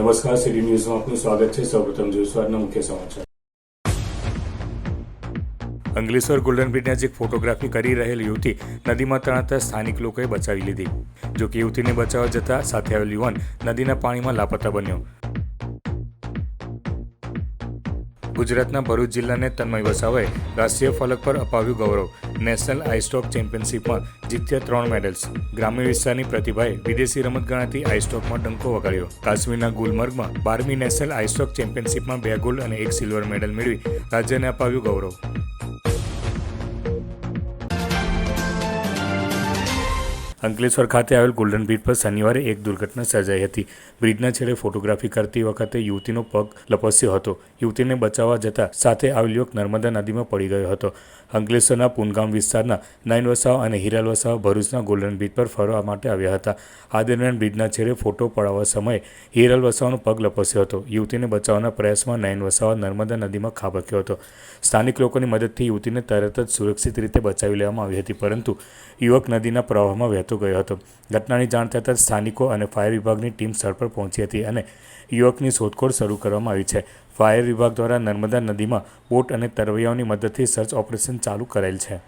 નમસ્કાર સિટી ન્યૂઝમાં આપનું સ્વાગત છે. સૌપ્રથમ જોઈશું મુખ્ય સમાચાર. અંગલેશ્વર ગોલ્ડન બ્રિજ નજીક ફોટોગ્રાફી કરી રહેલ યુવતી નદીમાં તણાતા સ્થાનિક લોકોએ બચાવી લીધી. જો કે યુવતીને બચાવવા જતા સાથે આવેલ યુવાન નદીના પાણીમાં લાપતા બન્યો. ગુજરાતના ભરૂચ જિલ્લાને તન્મય વસાવાએ રાષ્ટ્રીય ફલક પર અપાવ્યું ગૌરવ. નેશનલ આઈસ્ટોક ચેમ્પિયનશિપમાં જીત્યા ત્રણ મેડલ્સ. ગ્રામ્ય વિસ્તારની પ્રતિભાએ વિદેશી રમત ગણાતી આઈસ્ટોકમાં ડંકો વગાડ્યો. કાશ્મીરના ગુલમર્ગમાં બારમી નેશનલ આઈસ્ટોક ચેમ્પિયનશિપમાં બે ગોલ્ડ અને એક સિલ્વર મેડલ મેળવી રાજ્યને અપાવ્યું ગૌરવ. અંકલેશ્વર ખાતે આવેલ ગોલ્ડન બ્રિજ પર શનિવારે એક દુર્ઘટના સર્જાઈ હતી. બ્રિજના છેડે ફોટોગ્રાફી કરતી વખતે યુવતીનો પગ લપસ્યો હતો. યુવતીને બચાવવા જતા સાથે આવેલ યુવક નર્મદા નદીમાં પડી ગયો હતો. અંકલેશ્વરના પુનગામ વિસ્તારના નાઇન વસાવ અને હિરાલ વસાવ ભરૂચના ગોલ્ડન બ્રિજ પર ફરવા માટે આવ્યા હતા. આ દરમિયાન બ્રિજના છેડે ફોટો પડાવવા સમયે હિરાલ વસાવાનો પગ લપસ્યો હતો. યુવતીને બચાવવાના પ્રયાસમાં નાઇન વસાવા નર્મદા નદીમાં ખાબક્યો હતો. સ્થાનિક લોકોની મદદથી યુવતીને તરત જ સુરક્ષિત રીતે બચાવી લેવામાં આવી હતી, પરંતુ યુવક નદીના પ્રવાહમાં વહેતો ગયો હતો. ઘટનાની જાણ થતાં સ્થાનિકો અને ફાયર વિભાગની ટીમ સ્થળ પર પહોંચી હતી અને યુવકની શોધખોળ શરૂ કરવામાં આવી છે. ફાયર વિભાગ દ્વારા નર્મદા નદીમાં બોટ અને તરવૈયાઓની મદદથી સર્ચ ઓપરેશન ચાલુ કરાયેલ છે.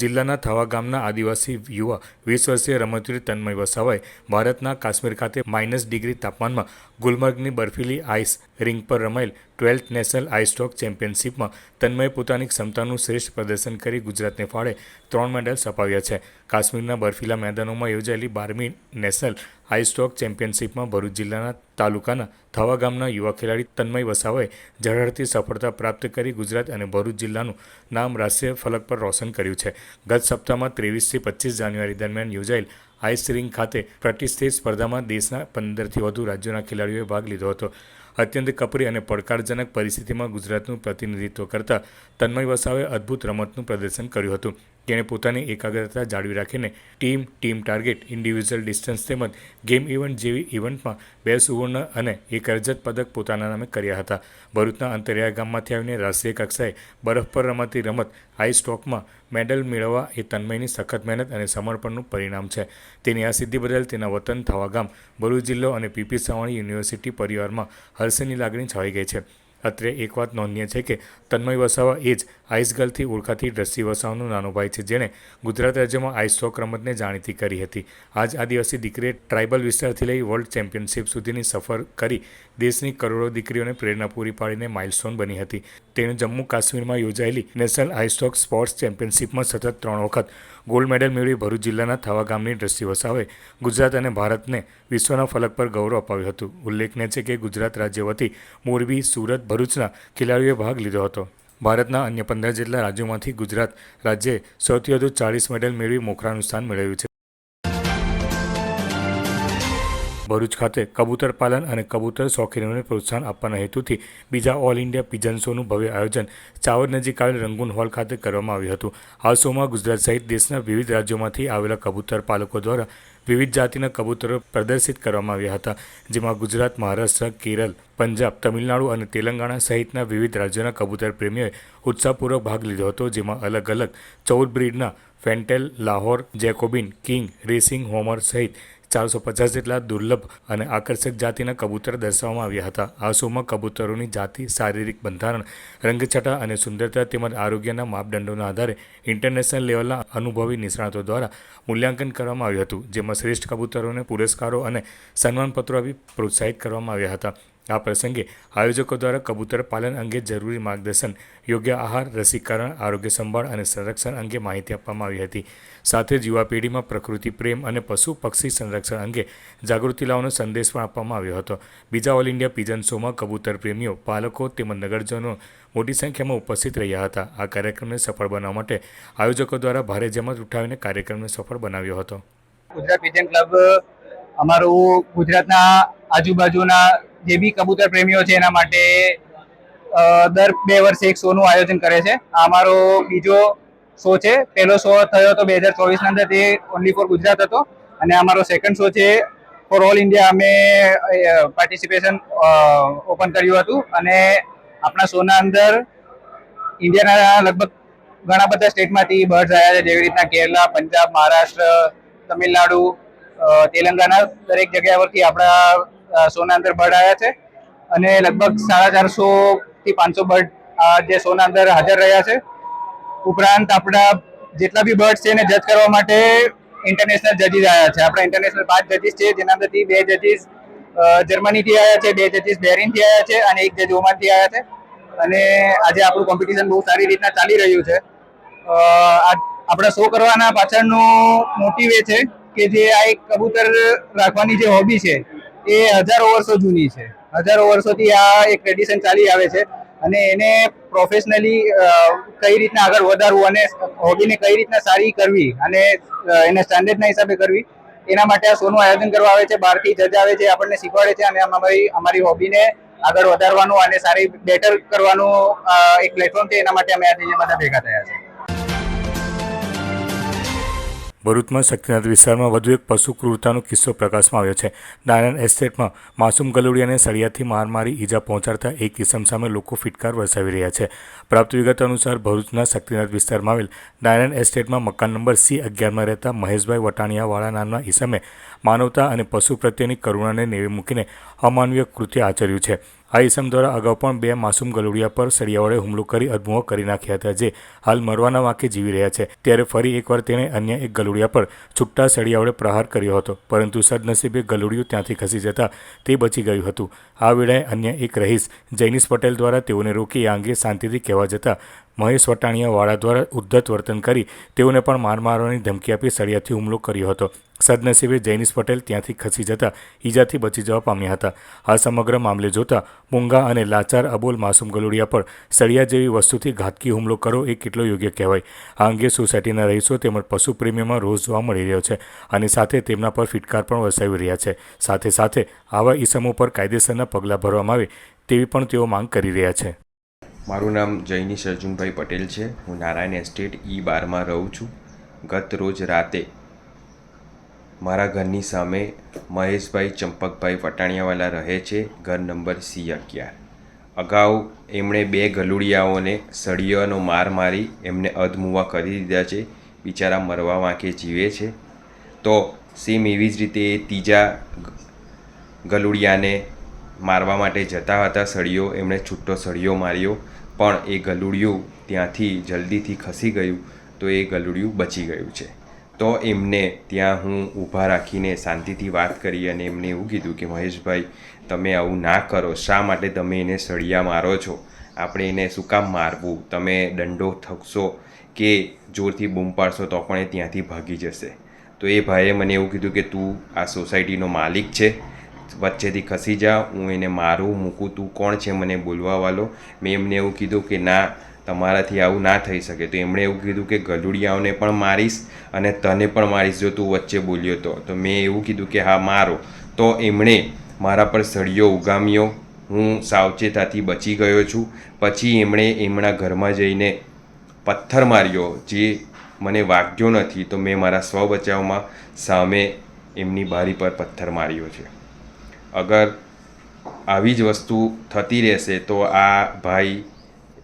જિલ્લાના થવા ગામના આદિવાસી યુવા વીસ વર્ષીય રમતવીર તન્મય વસાવાએ ભારતના કાશ્મીર ખાતે માઇનસ ડિગ્રી તાપમાનમાં ગુલમર્ગની બર્ફીલી આઇસ રિંગ પર રમાયેલ ટ્વેલ્થ નેશનલ આઈસ્ટોક ચેમ્પિયનશિપમાં તન્મયે પોતાની ક્ષમતાનું શ્રેષ્ઠ પ્રદર્શન કરી ગુજરાતને ફાળે ત્રણ મેડલ્સ અપાવ્યા છે. કાશ્મીરના બર્ફીલા મેદાનોમાં યોજાયેલી બારમી નેશનલ આઈસ્ટોક ચેમ્પિયનશિપમાં ભરૂચ જિલ્લાના તાલુકાના થવા ગામના યુવા ખેલાડી તન્મય વસાવાએ ઝળહળતી સફળતા પ્રાપ્ત કરી ગુજરાત અને ભરૂચ જિલ્લાનું નામ રાષ્ટ્રીય ફલક પર રોશન કર્યું છે. ગત સપ્તાહમાં ત્રેવીસથી પચીસ જાન્યુઆરી દરમિયાન યોજાયેલ આઈસ રિંગ ખાતે પ્રતિષ્ઠિત સ્પર્ધામાં દેશના પંદરથી વધુ રાજ્યોના ખેલાડીઓએ ભાગ લીધો હતો. અત્યંત કપરી અને પડકારજનક પરિસ્થિતિમાં ગુજરાતનું પ્રતિનિધિત્વ કરતા તન્મય વસાવે અદ્ભુત રમતનું પ્રદર્શન કર્યું હતું. તેણે પોતાની એકાગ્રતા જાળવી રાખીને team team target individual distance તેમજ ગેમ ઇવેન્ટ જેવી ઇવેન્ટમાં બે સુવર્ણ અને એક રજત પદક પોતાના નામે કર્યા હતા. ભરૂચના અંતરિયાળ ગામમાંથી આવીને રાષ્ટ્રીય કક્ષાએ બરફ પર રમાતી રમત આઈસ સ્ટોકમાં મેડલ મેળવવા એ તન્મયની સખત મહેનત અને સમર્પણનું પરિણામ છે. તેની આ સિદ્ધિ બદલ તેના વતન થવા ગામ, ભરૂચ જિલ્લો અને પીપી સવાણી યુનિવર્સિટી પરિવારમાં હર્ષની લાગણી છવાઈ ગઈ છે. અત્રે એક વાત નોંધનીય છે કે તન્મય વસાવા એ જ આઈસ ગર્લથી ઓળખાતી દ્રષ્ટિ વસાવાનો નાનો ભાઈ છે જેણે ગુજરાત રાજ્યમાં આઈસ સ્ટોક રમતને જાણીતી કરી હતી. આજ આદિવાસી દીકરીએ ટ્રાઇબલ વિસ્તારથી લઈ વર્લ્ડ ચેમ્પિયનશિપ સુધીની સફર કરી દેશની કરોડો દીકરીઓને પ્રેરણા પૂરી પાડીને માઇલસ્ટોન બની હતી. તેણે જમ્મુ કાશ્મીરમાં યોજાયેલી નેશનલ આઈસ્ટોક સ્પોર્ટ્સ ચેમ્પિયનશિપમાં સતત ત્રણ વખત ગોલ્ડ મેડલ મેળવી ભરૂચ જિલ્લાના થવા ગામની દ્રષ્ટિ વસાવે ગુજરાત અને ભારતને વિશ્વના ફલક પર ગૌરવ અપાવ્યું હતું. ઉલ્લેખનીય છે કે ગુજરાત રાજ્ય વતી મોરબી, સુરત, ભરૂચના ખેલાડીઓએ ભાગ લીધો હતો. ભારતના અન્ય પંદર જેટલા રાજ્યોમાંથી ગુજરાત રાજ્યે સૌથી વધુ ચાળીસ મેડલ મેળવી મોખરાનું સ્થાન મેળવ્યું છે. ભરૂચ ખાતે કબૂતર પાલન અને કબૂતર શોખીનોને પ્રોત્સાહન આપવાના હેતુથી બીજા ઓલ ઇન્ડિયા પિજન શોનું ભવ્ય આયોજન ચાવર નજીક આવેલ રંગૂન હોલ ખાતે કરવામાં આવ્યું હતું. આ શોમાં ગુજરાત સહિત દેશના વિવિધ રાજ્યોમાંથી આવેલા કબૂતર પાલકો દ્વારા વિવિધ જાતિના કબૂતરો પ્રદર્શિત કરવામાં આવ્યા હતા. જેમાં ગુજરાત, મહારાષ્ટ્ર, કેરળ, પંજાબ, તમિલનાડુ અને તેલંગાણા સહિતના વિવિધ રાજ્યોના કબૂતર પ્રેમીઓએ ઉત્સાહપૂર્વક ભાગ લીધો હતો. જેમાં અલગ અલગ ચૌદ બ્રીડના fantail, Lahore, Jacobin, king, racing, homer સહિત ચારસો પચાસ જેટલા દુર્લભ અને આકર્ષક જાતિના કબૂતર દર્શાવવામાં આવ્યા હતા. આ શોમાં કબૂતરોની જાતિ, શારીરિક બંધારણ, રંગછટા અને સુંદરતા તેમજ આરોગ્યના માપદંડોના આધારે ઇન્ટરનેશનલ લેવલના અનુભવી નિષ્ણાતો દ્વારા મૂલ્યાંકન કરવામાં આવ્યું હતું, જેમાં શ્રેષ્ઠ કબૂતરોને પુરસ્કારો અને સન્માનપત્રો આપી પ્રોત્સાહિત કરવામાં આવ્યા હતા. આ પ્રસંગે આયોજકો દ્વારા કબૂતર પાલન અંગે જરૂરી માર્ગદર્શન, યોગ્ય આહાર, રસીકરણ, આરોગ્ય સંભાળ અને સંરક્ષણ અંગે માહિતી આપવામાં આવી હતી. સાથે જ યુવા પેઢીમાં પ્રકૃતિ પ્રેમ અને પશુ પક્ષી સંરક્ષણ અંગે જાગૃતિ લાવવાનો સંદેશ પણ આપવામાં આવ્યો હતો. બીજા ઓલ ઇન્ડિયા પિજન શોમાં કબૂતર પ્રેમીઓ, પાલકો તેમજ નગરજનો મોટી સંખ્યામાં ઉપસ્થિત રહ્યા હતા. આ કાર્યક્રમને સફળ બનાવવા માટે આયોજકો દ્વારા ભારે જમત ઉઠાવીને કાર્યક્રમને સફળ બનાવ્યો હતો. ગુજરાત પિજન ક્લબ, અમારું ગુજરાતના આજુબાજુના જે બી કબૂતર પ્રેમીઓ છે એના માટે દર બે વર્ષે એક શોનું આયોજન કરે છે. આ અમારો બીજો શો છે. પહેલો શો થયો હતો બે હજાર ચોવીસના અંદર તે ઓનલી ફોર ગુજરાત હતો. અને અમારો સેકન્ડ શો છે ફોર ઓલ ઇન્ડિયા અમે પાર્ટિસિપેશન ઓપન કર્યું હતું. અને આપણા શોના અંદર ઇન્ડિયાના લગભગ ઘણા બધા સ્ટેટમાંથી બર્ડ્સ આવ્યા છે. જેવી રીતના કેરલા પંજાબ મહારાષ્ટ્ર તમિલનાડુ તેલંગાના દરેક જગ્યા પરથી આપણા સોના અંદર બર્ડ આવ્યા છે અને લગભગ સાડા ચારસો થી પાંચસો બર્ડ જે સોના અંદર હાજર રહ્યા છે. ઉપરાંત આપણા જેટલા બી બર્ડ છે એને જજ કરવા માટે ઇન્ટરનેશનલ જજીસ આવ્યા છે. આપણા ઇન્ટરનેશનલ પાંચ જજીસ છે, જેના અંદરથી બે જજીસ જર્મનીથી આવ્યા છે, બે જજીસ બેરિનથી આવ્યા છે અને એક જજ ઓમાનથી આવ્યા છે. અને આજે આપણું કોમ્પિટિશન બહુ સારી રીતના ચાલી રહ્યું છે. આપણે શો કરવાના પાછળનું મોટિવ એ છે કે જે આ એક કબૂતર રાખવાની જે હોબી છે એ હજારો વર્ષો જૂની છે. હજારો વર્ષોથી આ એક ટ્રેડિશન ચાલી આવે છે અને એને પ્રોફેશનલી કઈ રીતના આગળ વધારવું અને હોબીને કઈ રીતના સારી કરવી અને એને સ્ટાન્ડર્ડના હિસાબે કરવી, એના માટે આ શોનું આયોજન કરવા આવે છે. બહારથી જજ આવે છે, આપણને શીખવાડે છે અને અમારી અમારી હોબીને આગળ વધારવાનું અને સારી બેટર કરવાનું એક પ્લેટફોર્મ છે. એના માટે અમે આજે બધા ભેગા થયા છે. ભરૂચમાં શક્તિનાથ વિસ્તારમાં વધુ એક પશુ ક્રૂરતાનો કિસ્સો પ્રકાશમાં આવ્યો છે. નારાયણ એસ્ટેટમાં માસૂમ ગલુડિયાને સળિયાથી માર મારી ઈજા પહોંચાડતા એક કિસમ સામે લોકો ફિટકાર વરસાવી રહ્યા છે. પ્રાપ્ત વિગત અનુસાર ભરૂચના શક્તિનાથ વિસ્તારમાં આવેલ નારાયણ એસ્ટેટમાં મકાન નંબર સી અગિયારમાં રહેતા મહેશભાઈ વટાણિયાવાળા નામના ઈસમે માનવતા અને પશુ પ્રત્યેની કરુણાને નેવે મૂકીને અમાનવીય કૃત્ય આચર્યું છે. આ ઈસમ દ્વારા અગાઉ પણ બે માસૂમ ગલુડિયા પર સળિયાવળે હુમલો કરી અદમુઓ કરી નાખ્યા હતા, જે હાલ મરવાના વાંકે જીવી રહ્યા છે. ત્યારે ફરી એકવાર તેણે અન્ય એક ગલુડિયા પર છૂટા સળિયાવળે પ્રહાર કર્યો હતો, પરંતુ સદનસીબે ગલુડિયું ત્યાંથી ખસી જતા તે બચી ગયું હતું. આ વેળાએ અન્ય એક રહીશ જૈનિશ પટેલ દ્વારા તેઓને રોકી આ અંગે શાંતિથી કહેવા જતાં મહેશ વટાણીયા વાળા દ્વારા ઉદ્ધત વર્તન કરી તેઓને પણ માર મારવાની ધમકી આપી સળિયાથી હુમલો કર્યો હતો. સદનસીબે જૈનિશ પટેલ ત્યાંથી ખસી જતા ઈજાથી બચી જવા પામ્યા હતા. આ સમગ્ર મામલે જોતા મૂંગા અને લાચાર અબોલ માસૂમ ગલુડિયા પર સળિયા જેવી વસ્તુથી ઘાતકી હુમલો કરો એ કેટલો યોગ્ય કહેવાય? આ અંગે સોસાયટીના રહીશો તેમજ પશુપ્રેમીઓમાં રોષ જોવા મળી રહ્યો છે અને સાથે તેમના પર ફિટકાર પણ વસાવી રહ્યા છે. સાથે સાથે આવા ઈસમો પર કાયદેસરના પગલાં ભરવામાં આવે તેવી પણ તેઓ માંગ કરી રહ્યા છે. મારું નામ જૈનિશ અર્જુનભાઈ પટેલ છે. હું નારાયણ એસ્ટેટ ઈ બારમાં રહું છું. ગત રોજ રાતે મારા ઘરની સામે મહેશભાઈ ચંપકભાઈ વટાણિયાવાલા રહે છે ઘર નંબર સી અગિયાર. અગાઉ એમણે બે ગલુડિયાઓને સળિયાનો માર મારી એમને અધમુવા કરી દીધા છે. બિચારા મરવા વાંકે જીવે છે. તો સેમ એવી જ રીતે એ ત્રીજા ગલુડિયાને મારવા માટે જતા હતા. સળિયો, એમણે છૂટો સળિયો માર્યો. પણ એ ગલુડિયું ત્યાંથી જલ્દીથી ખસી ગયું તો એ ગલુડિયું બચી ગયું છે. તો એમને ત્યાં હું ઊભા રાખીને શાંતિથી વાત કરી અને એમને એવું કીધું કે, મહેશભાઈ, તમે આવું ના કરો. શા માટે તમે એને સળિયા મારો છો? આપણે એને શું કામ મારવું? તમે દંડો થકશો કે જોરથી બૂમ પાડશો તો પણ એ ત્યાંથી ભાગી જશે. તો એ ભાઈએ મને એવું કીધું કે, તું આ સોસાયટીનો માલિક છે. વચ્ચેથી ખસી જા, હું એને મારું, મૂકું, તું કોણ છે મને બોલવાવાળો મેં એમને એવું કીધું કે ના, તમારાથી આવું ના થઈ શકે. તો એમણે એવું કીધું કે ગલુડિયાઓને પણ મારીશ અને તને પણ મારીશ જો તું વચ્ચે બોલ્યો તો. તો મેં એવું કીધું કે હા, મારો. તો એમણે મારા પર સળિયો ઉગામ્યો. હું સાવચેતાથી બચી ગયો છું. પછી એમણે એમના ઘરમાં જઈને પથ્થર માર્યો જે મને વાગ્યો નથી. તો મેં મારા સ્વ બચાવમાં સામે એમની બારી પર પથ્થર માર્યો છે. અગર આવી જ વસ્તુ થતી રહેશે, તો આ ભાઈ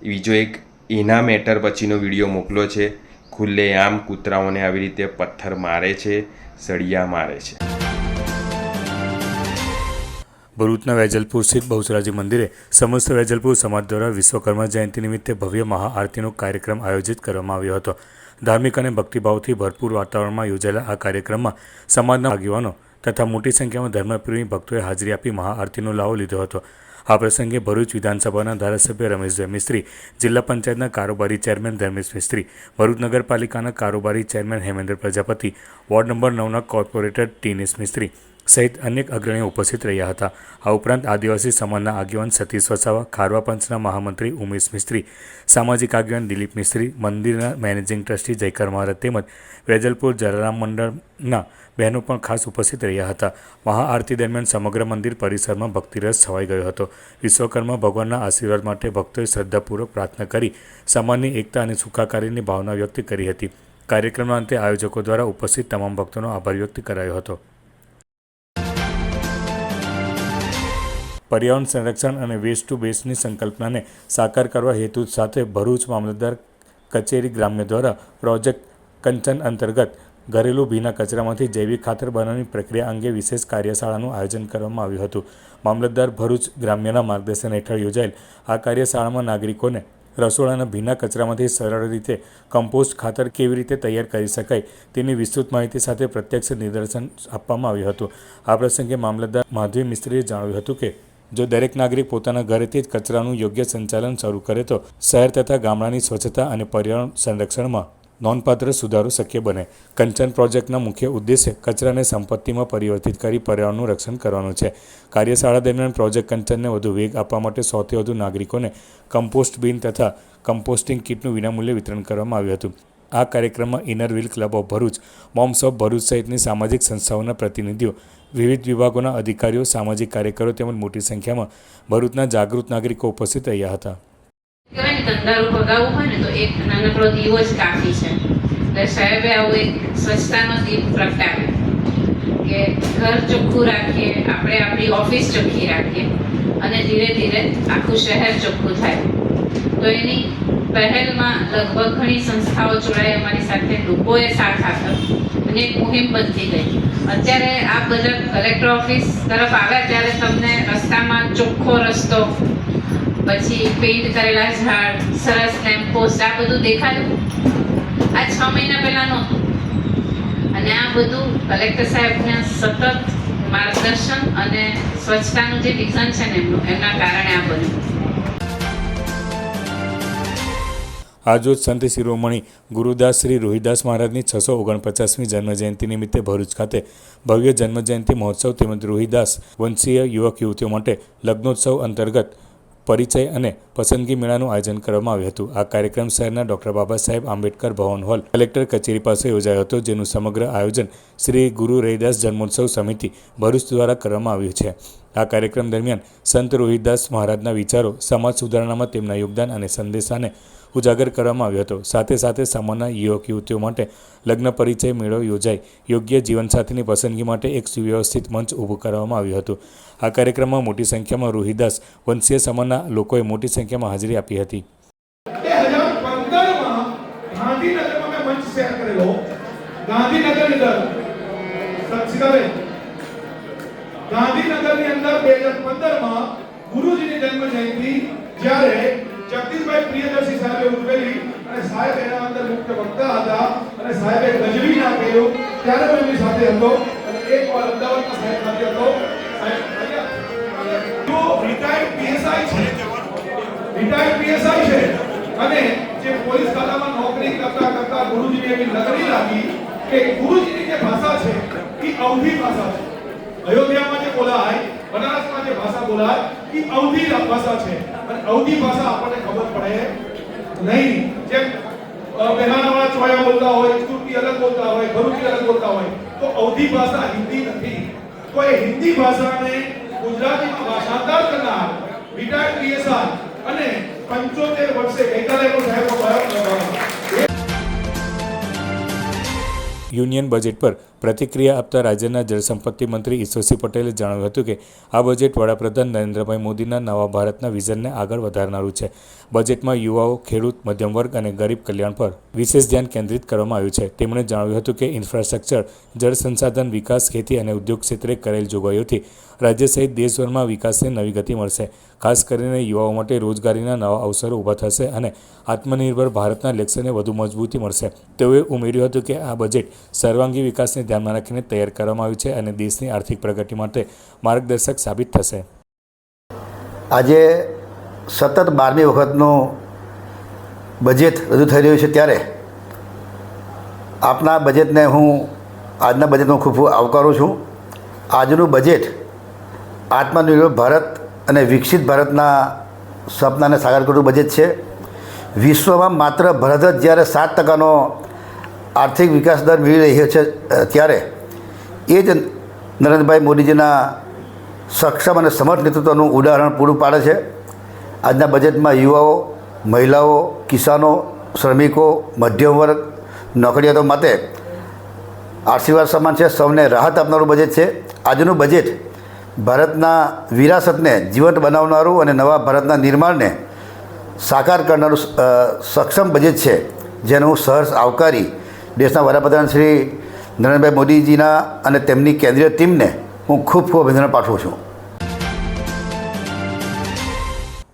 બીજો એક એના મેટર પછીનો વીડિયો મોકલો છે. ખુલ્લે આમ કૂતરાઓને આવી રીતે પથ્થર મારે છે, સળિયા મારે છે. ભરૂચના વેજલપુર સ્થિત બહુચરાજી મંદિરે સમસ્ત વેજલપુર સમાજ દ્વારા વિશ્વકર્મા જયંતિ નિમિત્તે ભવ્ય મહાઆરતીનો કાર્યક્રમ આયોજિત કરવામાં આવ્યો હતો. ધાર્મિક અને ભક્તિભાવથી ભરપૂર વાતાવરણમાં યોજાયેલા આ કાર્યક્રમમાં સમાજના આગેવાનો તથા મોટી સંખ્યામાં ધર્મપ્રેમી ભક્તોએ હાજરી આપી મહાઆરતીનો લાવો લીધો હતો. આ પ્રસંગે ભરૂચ વિધાનસભાના ધારાસભ્ય રમેશભાઈ મિસ્ત્રી જિલ્લા પંચાયતના કારોબારી ચેરમેન ધર્મેશ મિસ્ત્રી ભરૂચ નગરપાલિકાના કારોબારી chairman Hemendra Prajapati, ward number નવના corporator Tinesh Mistry સહિત અનેક અગ્રણીઓ ઉપસ્થિત રહ્યા હતા. આ ઉપરાંત આદિવાસી સમાજના આગેવાન સતીશ વસાવા, ખારવા પંચના મહામંત્રી ઉમેશ મિસ્ત્રી, સામાજિક આગેવાન દિલીપ મિસ્ત્રી, મંદિરના મેનેજિંગ ટ્રસ્ટી જયકર મહારાજ તેમજ વેજલપુર જલારામ મંડળના બહેનો પણ ખાસ ઉપસ્થિત રહ્યા હતા. મહાઆરતી દરમિયાન સમગ્ર મંદિર પરિસરમાં ભક્તિરસ છવાઈ ગયો હતો. વિશ્વકર્મા ભગવાનના આશીર્વાદ માટે ભક્તોએ શ્રદ્ધાપૂર્વક પ્રાર્થના કરી, સમાજની એકતા અને સુખાકારીની ભાવના વ્યક્ત કરી હતી. કાર્યક્રમના અંતે આયોજકો દ્વારા ઉપસ્થિત તમામ ભક્તોનો આભાર વ્યક્ત કરાયો હતો. પર્યાવરણ સંરક્ષણ અને વેસ્ટ ટુ બેસ્ટની સંકલ્પનાને સાકાર કરવા હેતુ સાથે ભરૂચ મામલતદાર કચેરી ગ્રામ્ય દ્વારા પ્રોજેક્ટ કંચન અંતર્ગત ઘરેલું ભીના કચરામાંથી જૈવિક ખાતર બનાવવાની પ્રક્રિયા અંગે વિશેષ કાર્યશાળાનું આયોજન કરવામાં આવ્યું હતું. મામલતદાર ભરૂચ ગ્રામ્યના માર્ગદર્શન હેઠળ યોજાયેલ આ કાર્યશાળામાં નાગરિકોને રસોડાના ભીના કચરામાંથી સરળ રીતે કમ્પોસ્ટ ખાતર કેવી રીતે તૈયાર કરી શકાય તેની વિસ્તૃત માહિતી સાથે પ્રત્યક્ષ નિદર્શન આપવામાં આવ્યું હતું. આ પ્રસંગે મામલતદાર માધવી મિસ્ત્રીએ જણાવ્યું હતું કે જો દરેક નાગરિક પોતાના ઘરેથી જ કચરાનું યોગ્ય સંચાલન શરૂ કરે તો શહેર તથા ગામડાની સ્વચ્છતા અને પર્યાવરણ સંરક્ષણમાં નોંધપાત્ર સુધારો શક્ય બને. કંચન પ્રોજેક્ટના મુખ્ય ઉદ્દેશ્ય કચરાને સંપત્તિમાં પરિવર્તિત કરી પર્યાવરણનું રક્ષણ કરવાનું છે. કાર્યશાળા દરમિયાન પ્રોજેક્ટ કંચનને વધુ વેગ આપવા માટે સૌથી વધુ નાગરિકોને કમ્પોસ્ટ બિન તથા કમ્પોસ્ટિંગ કિટનું વિનામૂલ્યે વિતરણ કરવામાં આવ્યું હતું. આ કાર્યક્રમમાં inner wheel club of Bharuch moms of Bharuch સહિતની સામાજિક સંસ્થાઓના પ્રતિનિધિઓ, વિવિધ વિભાગોના અધિકારીઓ, સામાજિક કાર્યકરો તેમજ મોટી સંખ્યામાં ભરૂચના જાગૃત નાગરિકો ઉપસ્થિત રહ્યા હતા. અને ધીરે ધીરે આખું શહેર ચોખ્ખું થાય. તો એની પહેલમાં લગભગ ઘણી સંસ્થાઓ જોડાઈ, અમારી સાથે લોકોએ સાથ આપ્યો. અને એક મુહિમ બનતી ગઈ. અત્યારે આ બધા કલેક્ટર ઓફિસ તરફ આવ્યા ત્યારે તમને રસ્તામાં ચોખ્ખો રસ્તો, પછી પેઇન્ટ કરેલા ઝાડ, સરસ લેમ્પોસ્ટ આ બધું દેખાયું? આ છ મહિના પહેલાંનો અને આ બધું કલેક્ટર સાહેબના સતત માર્ગદર્શન અને સ્વચ્છતાનું જે વિઝન છે ને એમનું, એમના કારણે આ બન્યું. આજરોજ સંત શિરોમણી ગુરુદાસ શ્રી રોહિદાસ મહારાજની છસો ઓગણપચાસમી જન્મજયંતિ નિમિત્તે ભરૂચ ખાતે ભવ્ય જન્મજયંતિ મહોત્સવ તેમજ રોહિદાસ વંશીય યુવક યુવતીઓ માટે લગ્નોત્સવ અંતર્ગત પરિચય અને પસંદગી મેળાનું આયોજન કરવામાં આવ્યું હતું. આ કાર્યક્રમ શહેરના ડૉક્ટર બાબા સાહેબ આંબેડકર ભવન હોલ કલેક્ટર કચેરી પાસે યોજાયો હતો, જેનું સમગ્ર આયોજન શ્રી ગુરુ રવિદાસ જન્મોત્સવ સમિતિ ભરૂચ દ્વારા કરવામાં આવ્યું છે. આ કાર્યક્રમ દરમિયાન સંત રોહિદાસ મહારાજના વિચારો, સમાજ સુધારણામાં તેમના યોગદાન અને સંદેશાને ઉજાગર કરવામાં આવ્યો હતો. સાથે સાથે સામાન્ય યુવક, યુવતીઓ માટે લગ્ન પરિચય મેળો યોજાઈ યોગ્ય જીવનસાથીની પસંદગી માટે એક સુવ્યવસ્થિત મંચ ઊભું કરવામાં આવ્યું હતું. આ કાર્યક્રમમાં મોટી સંખ્યામાં રોહિદાસ વંશીય સમાજના લોકોએ મોટી સંખ્યામાં હાજરી આપી હતી. ગાંધીનગરની અંદર બે હજાર પંદરમાં ગુરુજીની જન્મ જયંતિ જ્યારે જગદીશભાઈ પ્રિયદર્શી સાહેબે ઉજવેલી અને સાહેબ એના અંદર મુખ્ય વક્તા હતા અને સાહેબે ગજવી ના ત્યારે હું એમની સાથે હતો અને એક વાર અમદાવાદમાં સાહેબ સાથે હતો. તો રિટાયર્ડ પીએસઆઈ છે રિટાયર્ડ પીએસઆઈ છે, અને જે પોલીસ ખાતામાં નોકરી કરતા કરતા ગુરુજીને એવી નગરી લાગી કે ગુરુજીની જે ભાષા છે, એ અવધી ભાષા છે. અયોધ્યામાં જે બોલાય બનારસમાં જે ભાષા બોલાય એ અવધી ભાષા છે. અને અવધી ભાષા આપણને ખબર પડે નહીં. જેમ મહેમાનવાળા ચોયા બોલતા હોય તુર્કી અલગ બોલતા હોય, ભરૂચી અલગ બોલતા હોય, તો અવધી ભાષા હિન્દી નથી. તો એ હિન્દી ભાષાને ગુજરાતીમાં ભાષાંતર કરનાર રિટાયર્ડ પીએસઆર યુનિયન બજેટ પર પ્રતિક્રિયા આપતા રાજ્યના જળસંપત્તિ મંત્રી ઈશ્વરસિંહ પટેલે જણાવ્યું હતું કે આ બજેટ વડાપ્રધાન નરેન્દ્રભાઈ મોદીના નવા ભારતના વિઝનને આગળ વધારનારું છે. બજેટમાં યુવાઓ, ખેડૂત, મધ્યમ વર્ગ અને ગરીબ કલ્યાણ પર વિશેષ ધ્યાન કેન્દ્રિત કરવામાં આવ્યું છે. તેમણે જણાવ્યું હતું કે ઇન્ફ્રાસ્ટ્રક્ચર, જળ સંસાધન વિકાસ ખેતી અને ઉદ્યોગ ક્ષેત્રે કરેલ જોગવાઈઓથી રાજ્ય સહિત દેશભરમાં વિકાસને નવી ગતિ મળશે. ખાસ કરીને યુવાઓ માટે રોજગારીના નવા અવસરો ઊભા થશે અને આત્મનિર્ભર ભારતના લક્ષ્યને વધુ મજબૂતી મળશે. તેઓએ ઉમેર્યું હતું કે આ બજેટ સર્વાંગી વિકાસને ધ્યાનમાં રાખીને તૈયાર કરવામાં આવ્યું છે અને દેશની આર્થિક પ્રગતિ માટે માર્ગદર્શક સાબિત થશે. આજે સતત બારમી વખતનું બજેટ રજૂ થઈ રહ્યું છે ત્યારે આપના બજેટને હું આજના બજેટમાં ખૂબ આવકારું છું. આજનું બજેટ આત્મનિર્ભર ભારત અને વિકસિત ભારતના સપનાને સાકાર કરતું બજેટ છે. વિશ્વમાં માત્ર ભારત જ જ્યારે સાત ટકાનો આર્થિક વિકાસ દર મેળવી રહ્યો છે ત્યારે એ જ નરેન્દ્રભાઈ મોદીજીના સક્ષમ અને સમર્થ નેતૃત્વનું ઉદાહરણ પૂરું પાડે છે. આજના બજેટમાં યુવાઓ, મહિલાઓ, કિસાનો, શ્રમિકો, મધ્યમ વર્ગ, નોકરિયાતો માટે આશીર્વાદ સમાન છે. સૌને રાહત આપનારું બજેટ છે. આજનું બજેટ ભારતના વિરાસતને જીવંત બનાવનારું અને નવા ભારતના નિર્માણને સાકાર કરનારું સક્ષમ બજેટ છે, જેનું હું સહર્ષ આવકારી દેશના વડાપ્રધાન શ્રી નરેન્દ્રભાઈ મોદીજીના અને તેમની કેન્દ્રીય ટીમને હું ખૂબ ખૂબ અભિનંદન પાઠવું છું.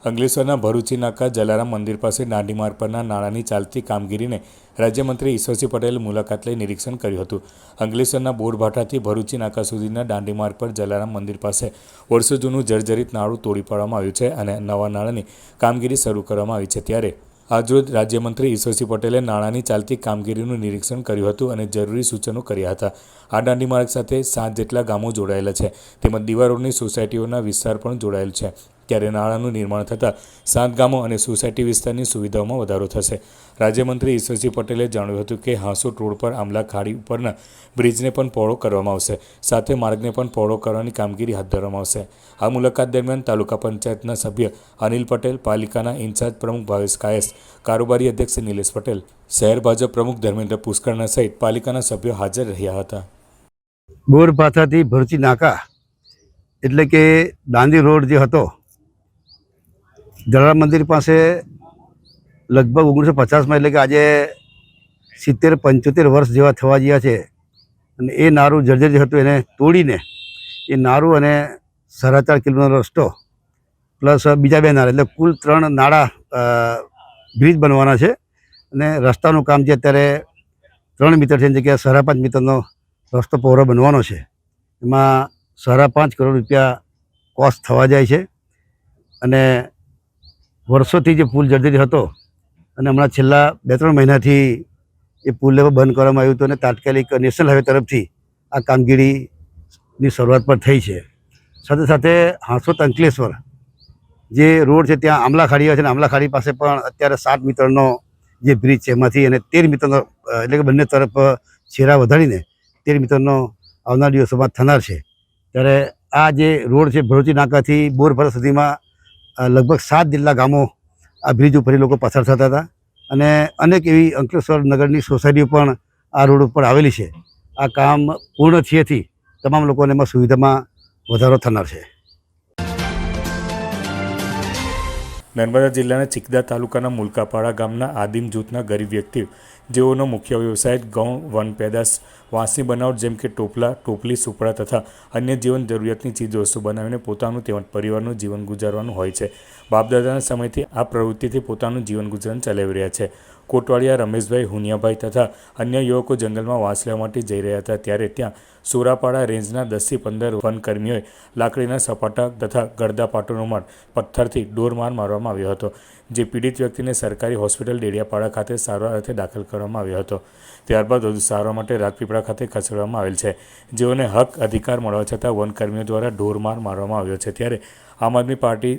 અંકલેશ્વરના ભરૂચી નાકા જલારામ મંદિર પાસે દાંડી માર્ગ પરના નાણાંની ચાલતી કામગીરીને રાજ્યમંત્રી ઈશ્વરસિંહ પટેલે મુલાકાત લઈ નિરીક્ષણ કર્યું હતું. અંગલેશ્વરના બોરભાઠાથી ભરૂચી નાકા સુધીના દાંડી માર્ગ પર જલારામ મંદિર પાસે વર્ષો જૂનું જર્જરિત નાળું તોડી પાડવામાં આવ્યું છે અને નવા નાળાની કામગીરી શરૂ કરવામાં આવી છે. ત્યારે આજરોજ રાજ્યમંત્રી ઈશ્વરસિંહ પટેલે નાણાંની ચાલતી કામગીરીનું નિરીક્ષણ કર્યું હતું અને જરૂરી સૂચનો કર્યા હતા. આ દાંડી માર્ગ સાથે સાત જેટલા ગામો જોડાયેલા છે. તેમજ દિવારોની સોસાયટીઓના વિસ્તાર પણ જોડાયેલ છે. ત્યારે નાળાનું નિર્માણ થતાં સાત ગામો અને સોસાયટી વિસ્તારની સુવિધાઓમાં વધારો થશે. રાજ્યમંત્રી ઈશ્વરસિંહ પટેલે જણાવ્યું હતું કે હાંસોટ રોડ પર આમલા ખાડી ઉપરના બ્રિજને પણ પહોળો કરવામાં આવશે. સાથે માર્ગને પણ પહોળો કરવાની કામગીરી હાથ ધરવામાં આવશે. આ મુલાકાત દરમિયાન તાલુકા પંચાયતના સભ્ય અનિલ પટેલ, પાલિકાના ઇન્ચાર્જ પ્રમુખ ભાવેશ કાયસ, કારોબારી અધ્યક્ષ નિલેશ પટેલ, શહેર ભાજપ પ્રમુખ ધર્મેન્દ્ર પુષ્કરના સહિત પાલિકાના સભ્યો હાજર રહ્યા હતા. બોરભાઠાથી ભરતી નાકા એટલે કે દાંડી રોડ જે હતો જલારામ મંદિર પાસે લગભગ ઓગણીસો પચાસમાં એટલે કે આજે સિત્તેર, પંચોતેર વર્ષ જેવા થવા ગયા છે. અને એ નારું જર્જર જે હતું એને તોડીને એ નારું અને સાડા ચાર કિલોમીટર રસ્તો પ્લસ બીજા બે નાળા, એટલે કુલ ત્રણ નાળા બ્રિજ બનવાના છે. અને રસ્તાનું કામ જે અત્યારે ત્રણ મીટર છે જગ્યાએ સાડા પાંચ મીટરનો રસ્તો પહોળો બનવાનો છે. એમાં સાડા પાંચ કરોડ રૂપિયા કોસ્ટ થવા જાય છે. અને વર્ષોથી જે પુલ જર્જરી હતો અને હમણાં છેલ્લા બે ત્રણ મહિનાથી એ પુલને પણ બંધ કરવામાં આવ્યું હતું અને તાત્કાલિક નેશનલ હાઈવે તરફથી આ કામગીરીની શરૂઆત પણ થઈ છે. સાથે સાથે હાંસોત અંકલેશ્વર જે રોડ છે ત્યાં આમલા ખાડી છે અને આમલા ખાડી પાસે પણ અત્યારે સાત મીટરનો જે બ્રિજ છે એમાંથી અને તેર મીટરનો, એટલે કે બંને તરફ છેરા વધારીને તેર મીટરનો આવનાર દિવસોમાં થનાર છે. ત્યારે આ જે રોડ છે ભરૂચી નાકાથી બોરભરા સુધીમાં લગભગ સાત જેટલા ગામો આ બ્રિજ ઉપર એ લોકો પસાર થતા હતા. અને અનેક એવી અંકલેશ્વર નગરની સોસાયટીઓ પણ આ રોડ ઉપર આવેલી છે. આ કામ પૂર્ણ થયેથી તમામ લોકોને એમાં સુવિધામાં વધારો થનાર છે. નર્મદા જિલ્લાના ચિકદા તાલુકાના મુલકાપાડા ગામના આદિમ જૂથના ગરીબ વ્યક્તિ, જેઓનો મુખ્ય વ્યવસાય ગૌણ વન પેદાશ વાંસની બનાવટ જેમ કે ટોપલા, ટોપલી, સુપડા તથા અન્ય જીવન જરૂરિયાતની ચીજવસ્તુ બનાવીને પોતાનું તેમજ પરિવારનું જીવન ગુજારવાનું હોય છે. બાપદાદાના સમયથી આ પ્રવૃત્તિથી પોતાનું જીવન ગુજરાન ચલાવી રહ્યા છે. કોટવાડિયા રમેશભાઈ હુનિયાભાઈ તથા અન્ય યુવકો જંગલમાં વાંસ લેવા માટે જઈ રહ્યા હતા, ત્યારે ત્યાં સુરાપાડા રેન્જના દસથી પંદર વનકર્મીઓએ લાકડીના સપાટા તથા ગરદા પાટોનો માર પથ્થરથી ડોરમાર મારવામાં આવ્યો હતો, જે પીડિત વ્યક્તિને સરકારી હોસ્પિટલ ડેડિયાપાડા ખાતે સારવાર અર્થે દાખલ કરવામાં આવ્યો હતો. ત્યારબાદ વધુ સારવાર માટે રાજપીપળા ખાતે ખસેડવામાં આવેલ છે. જેઓને હક અધિકાર મળવા છતાં વનકર્મીઓ દ્વારા ઢોરમાર મારવામાં આવ્યો છે. ત્યારે આમ આદમી પાર્ટી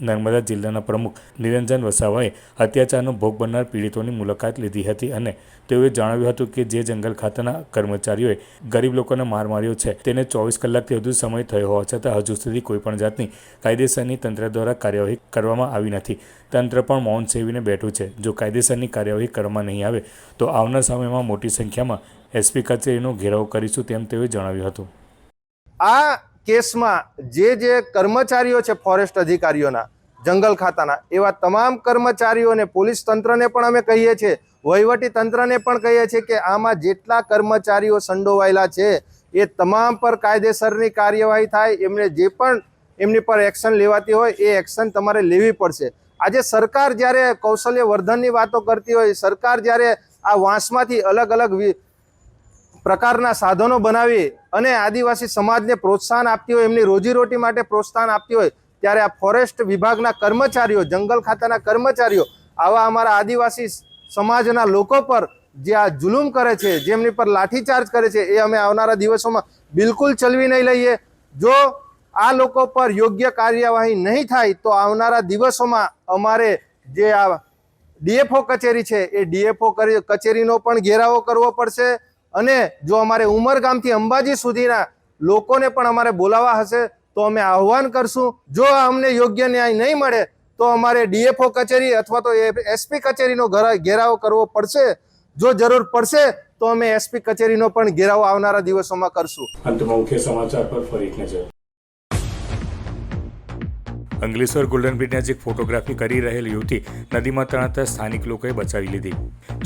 નર્મદા જિલ્લાના પ્રમુખ નિરંજન વસાવાએ અત્યાચારનો ભોગ બનનાર પીડિતોની મુલાકાત લીધી હતી અને તેઓએ જણાવ્યું હતું કે જે જંગલ ખાતાના કર્મચારીઓએ ગરીબ લોકોને માર માર્યો છે, તેને ચોવીસ કલાકથી વધુ સમય થયો હોવા છતાં હજુ સુધી કોઈપણ જાતની કાયદેસરની તંત્ર દ્વારા કાર્યવાહી કરવામાં આવી નથી. તંત્ર પણ મૌન સેવીને બેઠું છે. જો કાયદેસરની કાર્યવાહી કરવામાં નહીં આવે, તો આવનાર સમયમાં મોટી સંખ્યામાં એસપી કચેરીનો ઘેરાવ કરીશું તેમ તેઓએ જણાવ્યું હતું. આ કેસમાં જે જે કર્મચારીઓ છે ફોરેસ્ટ અધિકારીઓના, જંગલ ખાતાના, એવા તમામ કર્મચારીઓને પોલીસ તંત્રને પણ અમે કહીએ છીએ. વહીવટી તંત્રને પણ કહીએ છીએ કે આમાં જેટલા કર્મચારીઓ સંડોવાયેલા છે, એ તમામ પર કાયદેસરની કાર્યવાહી થાય, એમને જે પણ એમની પર એક્શન લેવાતી હોય, એ એક્શન તમારે લેવી પડશે. આજે સરકાર જ્યારે કૌશલ્ય વર્ધનની વાતો કરતી હોય, સરકાર જ્યારે આ વાંસમાંથી અલગ અલગ પ્રકારના સાધનો બનાવી અને આદિવાસી સમાજને પ્રોત્સાહન આપતી હોય, એમની રોજીરોટી માટે પ્રોત્સાહન આપતી હોય, ત્યારે આ ફોરેસ્ટ વિભાગના કર્મચારીઓ, જંગલ ખાતાના કર્મચારીઓ, આવા અમારા આદિવાસી સમાજના લોકો પર જે આ જુલુમ કરે છે જેમની પર લાઠીચાર્જ કરે છે, એ અમે આવનારા દિવસોમાં બિલકુલ ચલવી નહીં લઈએ. જો આ લોકો પર યોગ્ય કાર્યવાહી નહીં થાય, તો આવનારા દિવસોમાં અમારે જે આ ડીએફઓ કચેરી છે, એ ડીએફઓ કચેરીનો પણ ઘેરાવો કરવો પડશે. અને જો અમારે ઉમરગામથી અંબાજી સુધીના લોકોને પણ અમારે બોલાવવા હશે, તો અમે આહ્વાન કરશું. જો અમને યોગ્ય ન્યાય નહીં મળે, તો અમારે ડીએફઓ કચેરી અથવા તો એસપી કચેરીનો ઘરા- ઘેરાવો કરવો પડશે. જો જરૂર પડશે, તો અમે એસપી કચેરીનો પણ ઘેરાવો આવનારા દિવસોમાં કરશું. અંતમાં મુખ્ય સમાચાર પર ફરી નજર. અંગલેશ્વર ગોલ્ડન બ્રિજ નજીક ફોટોગ્રાફી કરી રહેલ યુવતી નદીમાં તણાતા સ્થાનિક લોકોએ બચાવી લીધી.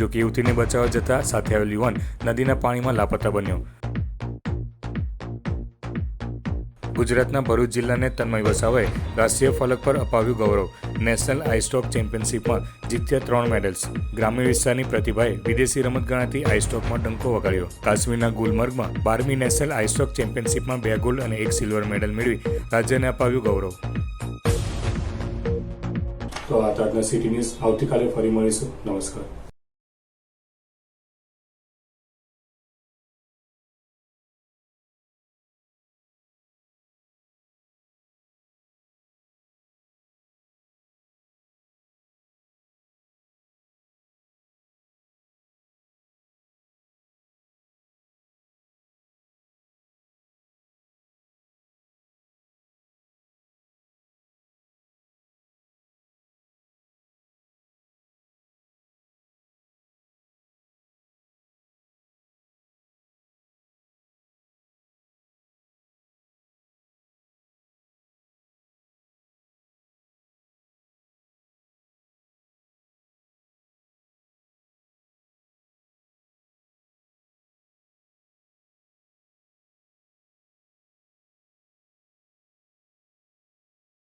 જોકે યુવતીને બચાવવા જતા સાથે આવેલ યુવાન નદીના પાણીમાં લાપતા બન્યો. ગુજરાતના ભરૂચ જિલ્લાને તન્મય વસાવાએ રાષ્ટ્રીય ફલક પર અપાવ્યું ગૌરવ. નેશનલ આઈસ્ટોક ચેમ્પિયનશિપમાં જીત્યા ત્રણ મેડલ્સ. ગ્રામ્ય વિસ્તારની પ્રતિભાએ વિદેશી રમત ગણાતી આઈસ્ટોકમાં ડંકો વગાડ્યો. કાશ્મીરના ગુલમર્ગમાં બારમી નેશનલ આઈસ્ટોક ચેમ્પિયનશિપમાં બે ગોલ્ડ અને એક સિલ્વર મેડલ મેળવી રાજ્યને અપાવ્યું ગૌરવ. તો આ તાજના સિટી ન્યૂઝ. આવતીકાલે ફરી મળીશું. નમસ્કાર.